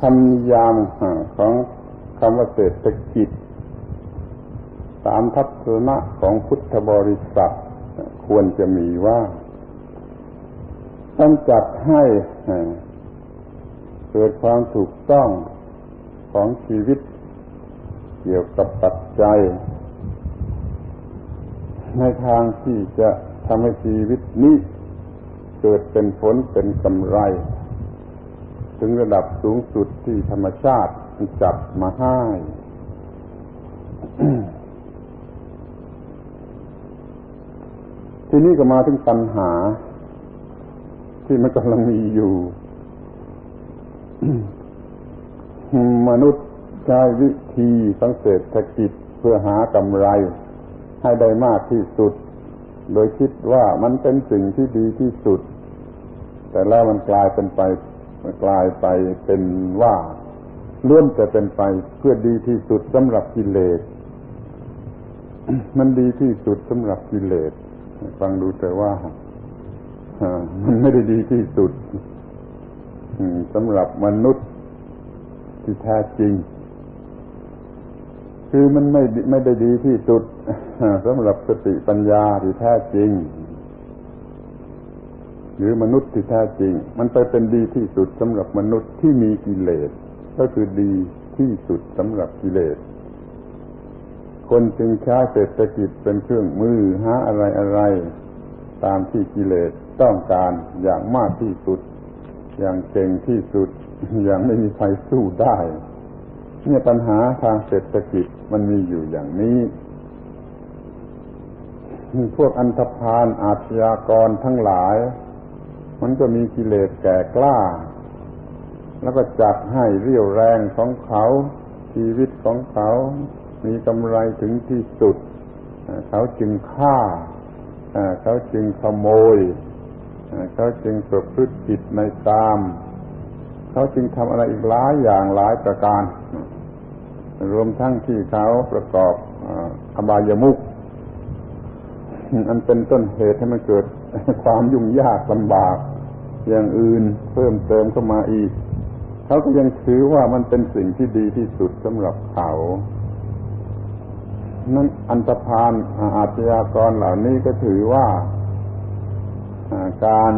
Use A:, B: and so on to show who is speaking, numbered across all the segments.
A: คำนิยามของคำว่าเศรษฐกิจ ตามทัศนะของพุทธบริษัทควรจะมีว่า ต้องจัดให้เกิดความถูกต้องของชีวิต เกี่ยวกับปัจจัย ในทางที่จะทำให้ชีวิตนี้เกิดเป็นผลเป็นกำไร ถึงระดับสูงสุดที่ธรรมชาติจัดมาให้ทีนี้ก็มาถึงปัญหา ที่มันกำลังมีอยู่ มนุษย์ใช้วิธีสังเศรษฐกิจเพื่อหากำไร ให้ได้มากที่สุด โดยคิดว่ามันเป็นสิ่งที่ดีที่สุด แต่แล้วมันกลายเป็นไป กลายไปเป็นว่าล้วนจะเป็นไปเพื่อดีที่สุดสำหรับกิเลส มันดีที่สุดสำหรับกิเลส ฟังดูแต่ว่ามันไม่ได้ดีที่สุดสำหรับมนุษย์ที่แท้จริง คือมันไม่ไม่ได้ดีที่สุดสำหรับสติปัญญาที่แท้จริง หรือมนุษย์ที่แท้จริง มันไปเป็นดีที่สุดสำหรับมนุษย์ที่มีกิเลส ก็คือดีที่สุดสำหรับกิเลส คนจึงใช้เศรษฐกิจเป็นเครื่องมือหาอะไรอะไร ตามที่กิเลสต้องการอย่างมากที่สุด อย่างเก่งที่สุด อย่างไม่มีใครสู้ได้เนี่ยปัญหาทางเศรษฐกิจมันมีอยู่อย่างนี้พวกอันธพาลอาชญากรทั้งหลาย มันก็มีกิเลสแก่กล้า แล้วก็จัดให้เรี่ยวแรงของเขา ชีวิตของเขา มีกำไรถึงที่สุด เขาจึงฆ่า เขาจึงขโมย เขาจึงประพฤติผิดในกาม เขาจึงทำอะไรอีกหลายอย่างหลายประการ รวมทั้งที่เขาประกอบอบายมุข อันเป็นต้นเหตุให้มันเกิดความยุ่งยากลำบาก อย่างอื่นเพิ่มเติมเข้ามาอีก เขาก็ยังถือว่ามันเป็นสิ่งที่ดีที่สุดสำหรับเขานั้นอันตรพานอาชญากรเหล่านี้ก็ถือว่าการ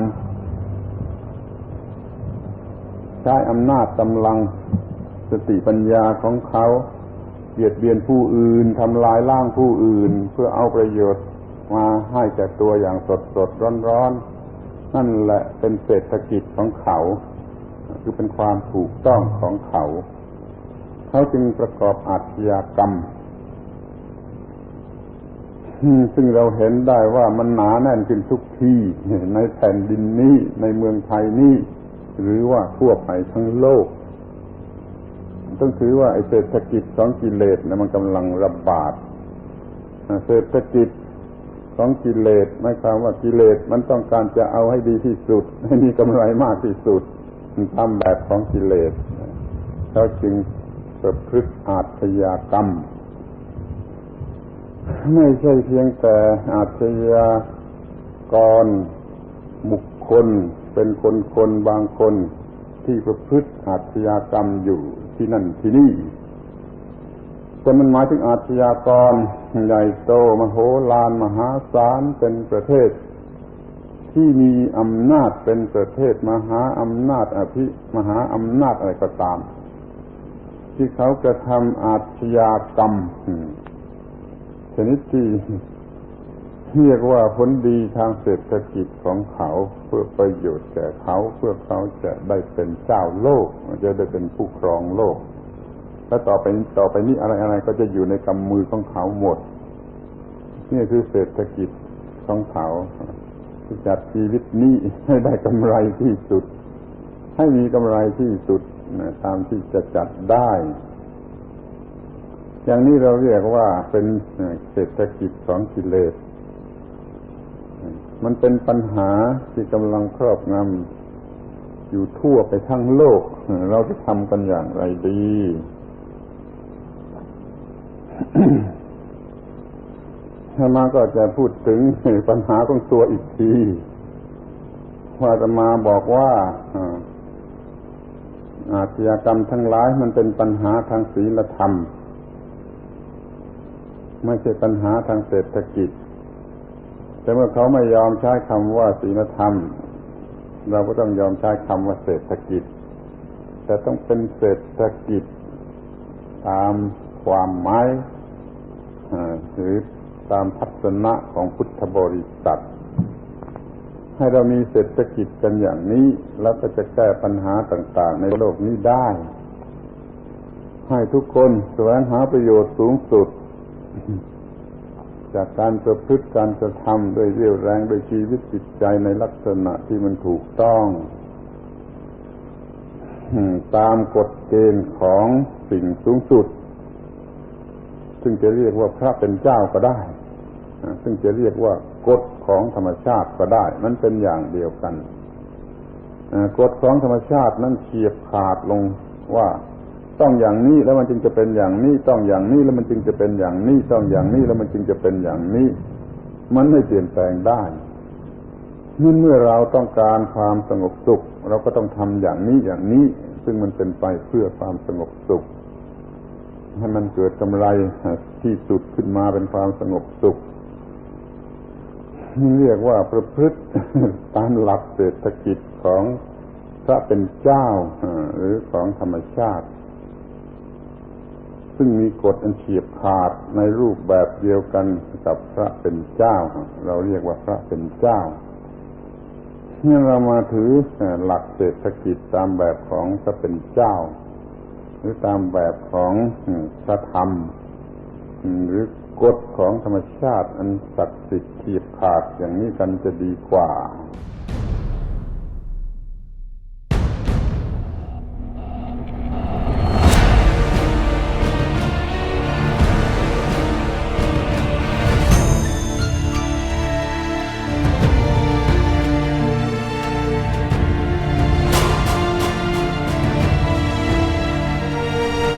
A: ใช้อำนาจกำลังสติปัญญาของเขาเบียดเบียนผู้อื่นทำลายล่างผู้อื่น เพื่อเอาประโยชน์ มาให้แก่ตัวอย่างสดสดร้อนร้อนนั่นแหละเป็นเศรษฐกิจของเขา คือเป็นความถูกต้องของเขา เขาจึงประกอบอาชญากรรม ซึ่งเราเห็นได้ว่ามันหนาแน่นขึ้นทุกที่ในแผ่นดินนี้ในเมืองไทยนี้หรือว่าทั่วไปทั้งโลก ต้องถือว่าไอเศรษฐกิจของกิเลสนะมันกำลังระบาดเศรษฐกิจ ของกิเลสไม่ความว่ากิเลสมันต้องการจะเอาให้ดีที่สุด ให้มีกำไรมากที่สุดทำแบบของกิเลสเขาจึงประพฤติอาชญากรรม ไม่ใช่เพียงแต่อาชญากรบุคคลเป็นคนคนบางคนที่ประพฤติอาชญากรรมอยู่ที่นั่นที่นี่ แต่มันหมายถึงอาชญากรใหญ่โตมโหฬารมหาศาลเป็นประเทศ ที่มีอำนาจเป็นประเทศมหาอำนาจอภิมหาอำนาจอะไรก็ตาม ที่เขากระทำอาชญากรรมชนิดที่เรียกว่าผลดีทางเศรษฐกิจของเขาเพื่อประโยชน์แก่เขาเพื่อเขาจะได้เป็นเจ้าโลก จะได้เป็นผู้ครองโลก และต่อไปต่อไปนี้อะไรอะไรก็จะอยู่ในกำมือของเขาหมด นี่คือเศรษฐกิจของเขาจัดชีวิตนี้ให้ได้กำไรที่สุด ให้มีกำไรที่สุดตามที่จะจัดได้ อย่างนี้เราเรียกว่าเป็นเศรษฐกิจของกิเลส มันเป็นปัญหาที่กำลังครอบงำอยู่ทั่วไปทั้งโลก เราจะทำกันอย่างไรดี ธรรมาก็จะพูดถึงปัญหาของตัวอีกที ว่าจะมาบอกว่าอาชญากรรมทั้งหลายมันเป็นปัญหาทางศีลธรรม ไม่ใช่ปัญหาทางเศรษฐกิจ แต่เมื่อเขาไม่ยอมใช้คำว่าศีลธรรม เราก็ต้องยอมใช้คำว่าเศรษฐกิจ แต่ต้องเป็นเศรษฐกิจตามความหมาย หรือตามทัศนะของพุทธบริษัท ให้เรามีเศรษฐกิจกันอย่างนี้ แล้วก็จะแก้ปัญหาต่าง ๆ ในโลกนี้ได้ ให้ทุกคนแสวงหาประโยชน์สูงสุด จากการประพฤติการกระทำด้วยเรี่ยวแรงด้วยชีวิตจิตใจในลักษณะที่มันถูกต้องตามกฎเกณฑ์ของสิ่งสูงสุด ซึ่งจะเรียกว่าพระเป็นเจ้าก็ได้ ซึ่งจะเรียกว่ากฎของธรรมชาติก็ได้ มันเป็นอย่างเดียวกันกฎของธรรมชาตินั้นเฉียบขาดลงว่าต้องอย่างนี้แล้วมันจึงจะเป็นอย่างนี้ ต้องอย่างนี้แล้วมันจึงจะเป็นอย่างนี้ ต้องอย่างนี้แล้วมันจึงจะเป็นอย่างนี้ มันไม่เปลี่ยนแปลงได้นั่เมื่อเราต้องการความสงบสุข เราก็ต้องทำอย่างนี้อย่างนี้ ซึ่งมันเป็นไปเพื่อความสงบสุข ให้มันเกิดกำไรที่สุดขึ้นมาเป็นความสงบสุขนี่เรียกว่าประพฤติตามหลักเศรษฐกิจของพระเป็นเจ้าอ่าหรือของธรรมชาติ ซึ่งมีกฎอันเฉียบขาดในรูปแบบเดียวกันกับพระเป็นเจ้า เราเรียกว่าพระเป็นเจ้าเนี่ยเรามาถือหลักเศรษฐกิจตามแบบของพระเป็นเจ้า หรือตามแบบของพระธรรม หรือกฎของธรรมชาติอันศักดิ์สิทธิ์ขีดขาดอย่างนี้กันจะดีกว่า「